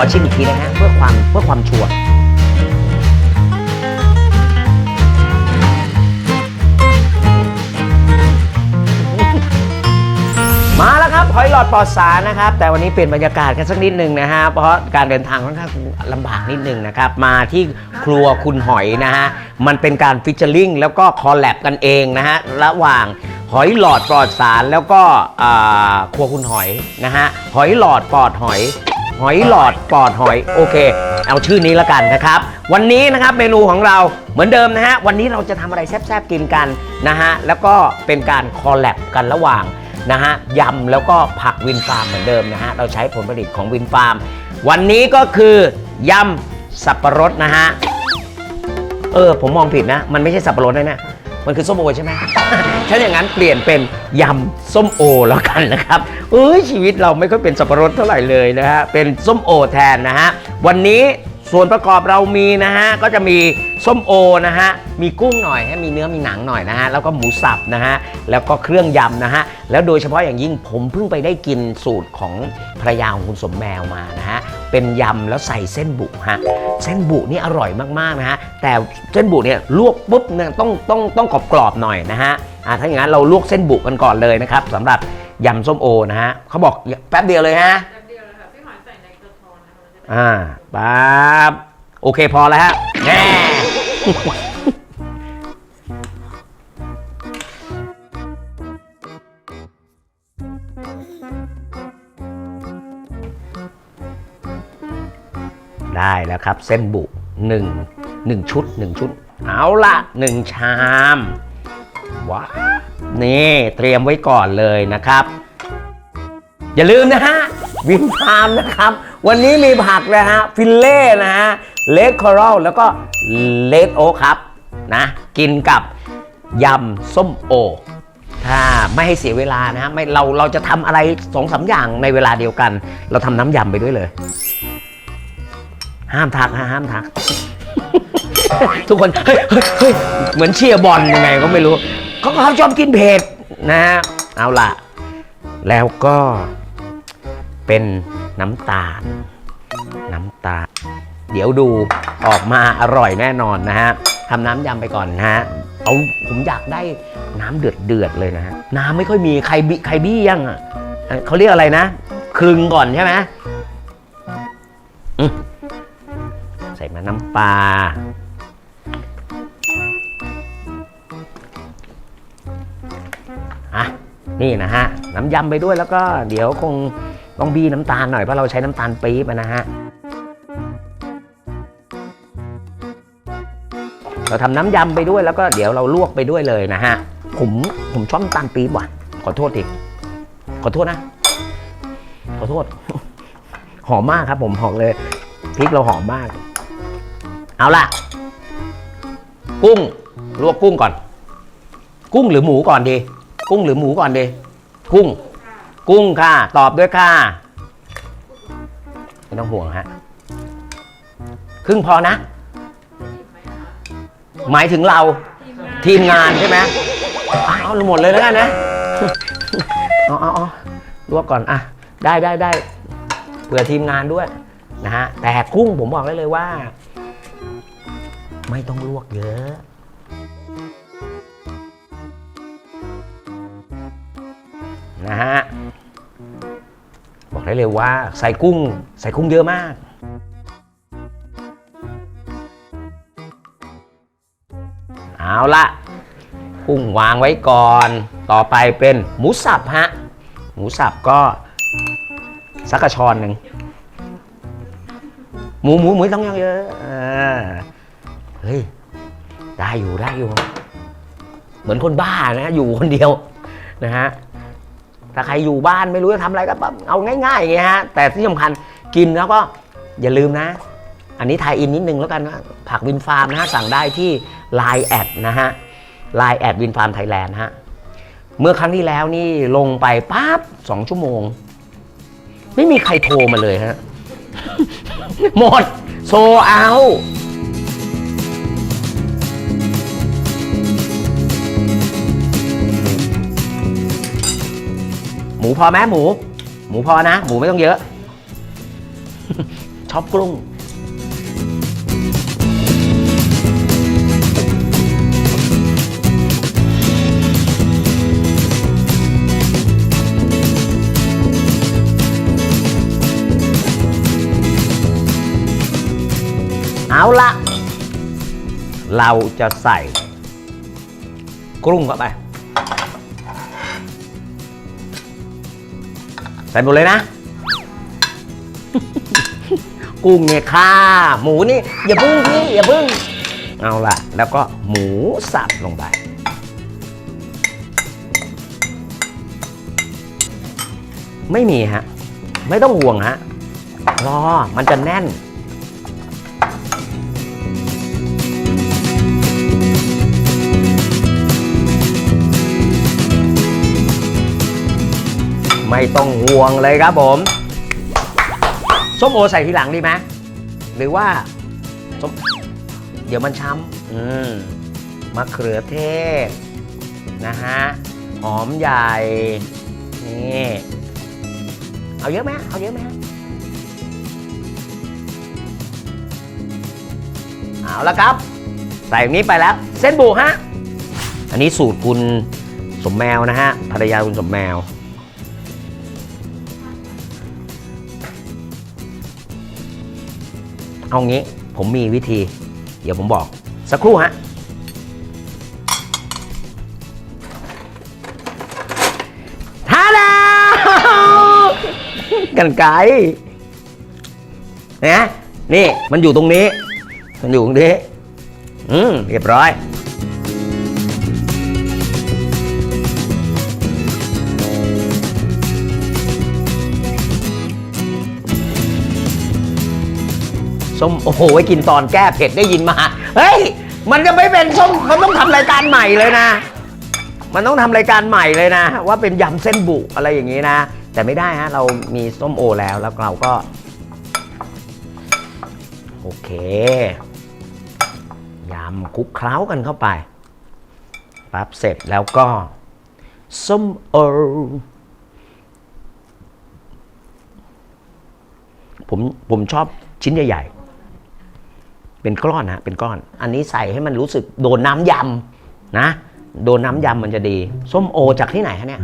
อชิมอีกทีนะฮะเพื่อความเพื่อความชัวร์มาแล้วครับหอยหลอดปลอดสารนะครับ แต่วันนี้เปลี่ยนบรรยากาศกันสักนิดหนึ่งนะฮะเพราะการเดินทางค่อนข้างลำบากนิดหนึ่งนะครับ มาที่ครัวคุณหอยนะฮะมันเป็นการฟิชเชอร์ลิงแล้วก็คอลแลบกันเองนะฮะระหว่างหอยหลอดปลอดสารแล้วก็อ่าครัวคุณหอยนะฮะหอยหลอดปลอดหอย หอยหลอดปอดหอยโอเค เอาชื่อนี้ละกันนะครับ วันนี้นะครับเมนูของเราเหมือนเดิมนะฮะวันนี้เราจะทำอะไรแซ่บๆกินกันนะฮะแล้วก็เป็นการคอลแลบกันระหว่างนะฮะยำแล้วก็ผักวินฟาร์มเหมือนเดิมนะฮะเราใช้ผลผลิตของวินฟาร์ม วันนี้ก็คือยำสับปะรดนะฮะเออผมมองผิดนะ มันไม่ใช่สับปะรดนะเนี่ย มันคือส้มโอใช่ไหมถ้าอย่างนั้นเปลี่ยนเป็นยำส้มโอแล้วกันนะครับเอ้ยชีวิตเราไม่ค่อยเป็นสับปะรดเท่าไหร่เลยนะฮะเป็นส้มโอแทนนะฮะวันนี้ ส่วนประกอบเรามีนะฮะก็จะมีส้มโอนะฮะมีกุ้งหน่อยให้มีเนื้อมีหนังหน่อยนะฮะแล้วก็หมูสับนะฮะแล้วก็เครื่องยำนะฮะแล้วโดยเฉพาะอย่างยิ่งผมเพิ่งไปได้กินสูตรของภรรยาของคุณสมแมวมานะฮะเป็นยำแล้วใส่เส้นบุฮะเส้นบุนี่อร่อยมากๆนะฮะแต่เส้นบุเนี่ยลวกปุ๊บเนี่ยต้องต้องต้องกรอบๆหน่อยนะฮะอ่าถ้าอย่างนั้นเราลวกเส้นบุกันก่อนเลยนะครับสำหรับยำส้มโอนะฮะเขาบอกแป๊บเดียวเลยฮะ อ่าปั๊บโอเคพอแล้วฮะแน่ได้แล้วครับ เส้นบุหนึ่งหนึ่งชุดหนึ่งชุด เอาละหนึ่งชามว้านี่เตรียมไว้ก่อนเลยนะครับ อย่าลืมนะฮะวินฟาร์มนะครับ วันนี้มีผักนะฮะ ฟิลเล่นะฮะ เลดคอรัลแล้วก็เลดโอครับนะ กินกับยำส้มโอถ้าไม่ให้เสียเวลานะฮะไม่เราเราจะทำอะไรสองสามอย่างในเวลาเดียวกัน เราทำน้ำยำไปด้วยเลย ห้ามทักฮะห้ามทัก ทุกคน เฮ้ยเฮ้ยเฮ้ยเหมือนเชียร์บอลยังไงก็ไม่รู้เขาเขาชอบกินเผ็ดนะฮะเอาล่ะ แล้วก็เป็น น้ำตาล น้ำตาล เดี๋ยวดูออกมาอร่อยแน่นอนนะฮะทำน้ำยำไปก่อนนะฮะเอาผมอยากได้น้ำเดือดเดือดๆเลยนะฮะน้ำไม่ค่อยมีใครบิใครบี้ยังอะเขาเรียกอะไรนะคลึงก่อนใช่ไหมอืมใส่มาน้ำปลาอะนี่นะฮะ น้ำยำไปด้วยแล้วก็เดี๋ยวคง ต้องบีน้ำตาลหน่อยเพราะเราใช้น้ำตาลปี๊บนะฮะเราทำน้ำยำไปด้วยแล้วก็เดี๋ยวเราลวกไปด้วยเลยนะฮะผมผมชอบน้ำตาลปี๊บว่ะขอโทษทีขอโทษนะ ขอโทษ หอมมากครับ ผมบอกเลยพริกเราหอมมาก เอาล่ะ กุ้ง ลวกกุ้งก่อน กุ้งหรือหมูก่อนดี กุ้งหรือหมูก่อนดี กุ้ง กุ้งค่ะ ตอบด้วยค่ะไม่ต้องห่วงฮะครึ่งพอนะ หมายถึงเราทีมงานใช่ไหมเอาหมดเลยแล้วกันนะเอาเอาเอาลวกก่อนอะได้ได้ได้เผื่อทีมงานด้วยนะฮะแต่กุ้งผมบอกได้เลยว่า ไม่ต้องลวกเยอะนะฮะ ได้เลยว่าใส่กุ้งใส่กุ้งเยอะมากเอาละกุ้งวางไว้ก่อน ต่อไปเป็นหมูสับฮะหมูสับก็สักกระชอนหนึ่งหมูหมูหมูต้องเยอะเฮ้ยได้อยู่ได้อยู่ เหมือนคนบ้านะ อยู่คนเดียวนะฮะ ถ้าใครอยู่บ้านไม่รู้จะทำอะไรก็แบบเอาง่ายๆอย่างเงี้ยฮะแต่ที่สำคัญกินแล้วก็อย่าลืมนะ อันนี้ทายอินนิดนึงแล้วกันนะผักวินฟาร์มนะฮะสั่งได้ที่ Line แอดนะฮะ Line แอดวินฟาร์มไทยแลนด์ฮะเมื่อครั้งที่แล้วนี่ลงไปปั๊บสองชั่วโมง ไม่มีใครโทรมาเลยฮะ หมดโซเอา หมูพอไหมหมู หมูพอนะ หมูไม่ต้องเยอะ ชอบกรุ้งเอาละเราจะใส่ กรุ้งเข้าไป ใส่หมดเลยนะ กุ้งเนี่ยค่ะ หมูนี่ อย่าพึ่งพี่อย่าพึ่ง เอาละแล้วก็หมูสับลงไป ไม่มีฮะ ไม่ต้องห่วงฮะ รอ มันจะแน่น ไม่ต้องห่วงเลยครับผม ส้มโอใส่ทีหลังดีไหมหรือว่าส้มเดี๋ยวมันช้ำอืมมะเขือเทศ นะฮะ หอมใหญ่ นี่ เอาเยอะไหมเอาเยอะไหมเอาละครับ ใส่อย่างนี้ไปแล้ว เส้นบุฮะ อันนี้สูตรคุณสมแมวนะฮะ ภรรยาคุณสมแมว เอางี้ผมมีวิธี เดี๋ยวผมบอก สักครู่ฮะท่าดาวกันไกนะนี่มันอยู่ตรงนี้ มันอยู่ตรงนี้ อืมเรียบร้อย ส้มโอ้โหไว้กินตอนแก้เผ็ดได้ยินมาเฮ้ยมันจะไม่เป็นส้มมันต้องทำรายการใหม่เลยนะ มันต้องทำรายการใหม่เลยนะ ว่าเป็นยำเส้นบุอะไรอย่างนี้นะ แต่ไม่ได้ฮะเรามีส้มโอแล้วแล้วเราก็ โอเคยำคลุกเคล้ากันเข้าไปปั๊บเสร็จแล้วก็ส้มโอผมผมชอบชิ้นใหญ่ๆ เป็นก้อนนะเป็นก้อน อันนี้ใส่ให้มันรู้สึกโดนน้ำยำนะ โดนน้ำยำมันจะดี ส้มโอจากที่ไหนฮะเนี่ย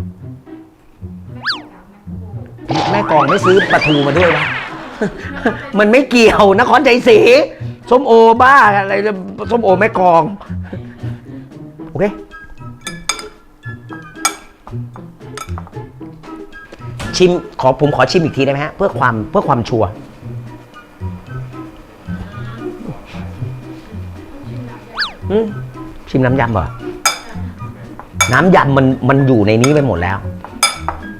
แม่กองไม่ซื้อปลาทูมาด้วยนะ มันไม่เกี่ยวนครใจศรีส้มโอบ้าอะไรส้มโอแม่กอง โอเค ชิมขอผมขอชิมอีกทีได้ไหมฮะ เพื่อความเพื่อความชัวร์ อืมชิมน้ำยำเหรอ น้ำยำมันมันอยู่ในนี้ไปหมดแล้ว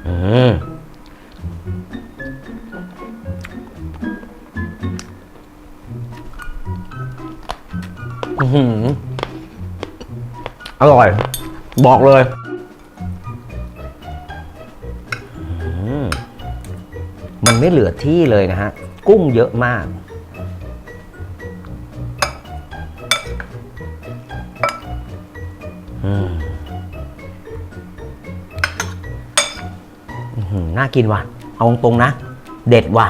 อืมอร่อย บอกเลยมันไม่เหลือที่เลยนะฮะ กุ้งเยอะมาก น่ากินว่ะ เอาตรงๆนะ เด็ดว่ะ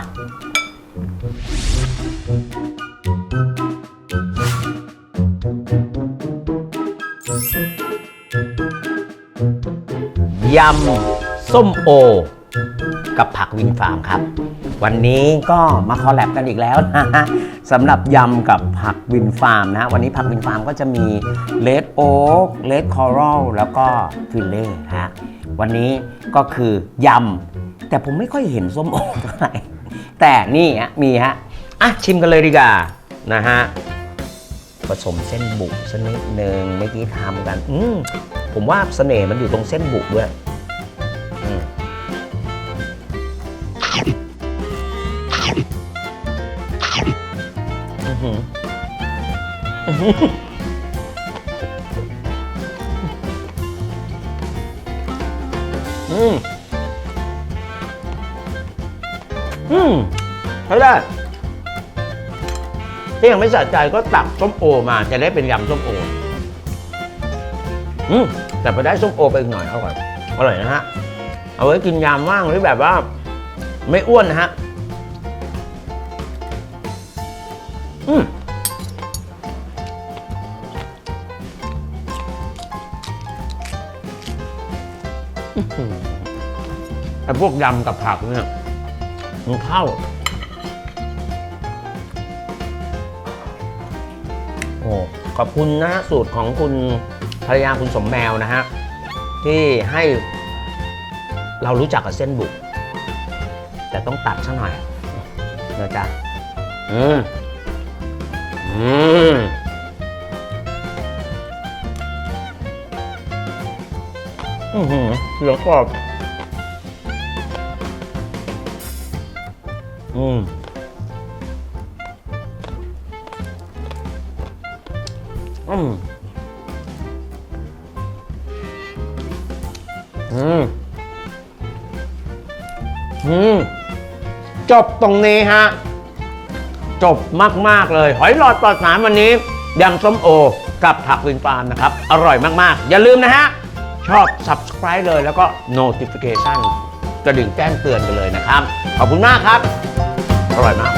ยำ ส้มโอ กับผักวินฟาร์มครับ วันนี้ก็มาคอลแลบกันอีกแล้วนะฮะสำหรับยำกับผักวินฟาร์มนะฮะวันนี้ผักวินฟาร์มก็จะมีเลดโอ๊กเลดคอรัลแล้วก็ฟิลเล่ฮะวันนี้ก็คือยำแต่ผมไม่ค่อยเห็นส้มโอเท่าไหร่แต่นี่ฮะมีฮะอะชิมกันเลยดีกว่านะฮะผสมเส้นบุกสักนิดหนึ่งเมื่อกี้ทำกัน อืมผมว่าเสน่ห์มันอยู่ตรงเส้นบุกด้วยอืม อื้อหืออื้อหืออืมอืมใช้ได้ที่ยังไม่สะใจก็ตักส้มโอมาจะได้เป็นยำส้มโอ อืมแต่พอได้ส้มโอไปอีกหน่อยอร่อยอร่อยนะฮะ เอาไว้กินยามว่างหรือแบบว่า ไม่อ้วนนะฮะ ไอ้พวกยำกับผักเนี่ยมันเข้าโอ้ขอบคุณนะสูตรของคุณภรรยาคุณสมแมวนะฮะ ที่ให้เรารู้จักกับเส้นบุก แต่ต้องตัดซะหน่อยนะจ๊ะอืมอืม อือหือเสียงกรอบ อืมอืมอืมอืมจบตรงนี้ฮะ จบมาก ๆ เลย หอยหลอดปลอดสารวันนี้ยำส้มโอ กับผักวินฟาร์มนะครับ อร่อยมาก ๆ อย่าลืมนะฮะ ชอบ subscribe เลยแล้วก็ notification กระดิ่งแจ้งเตือนกันเลยนะครับ ขอบคุณมากครับ อร่อยมาก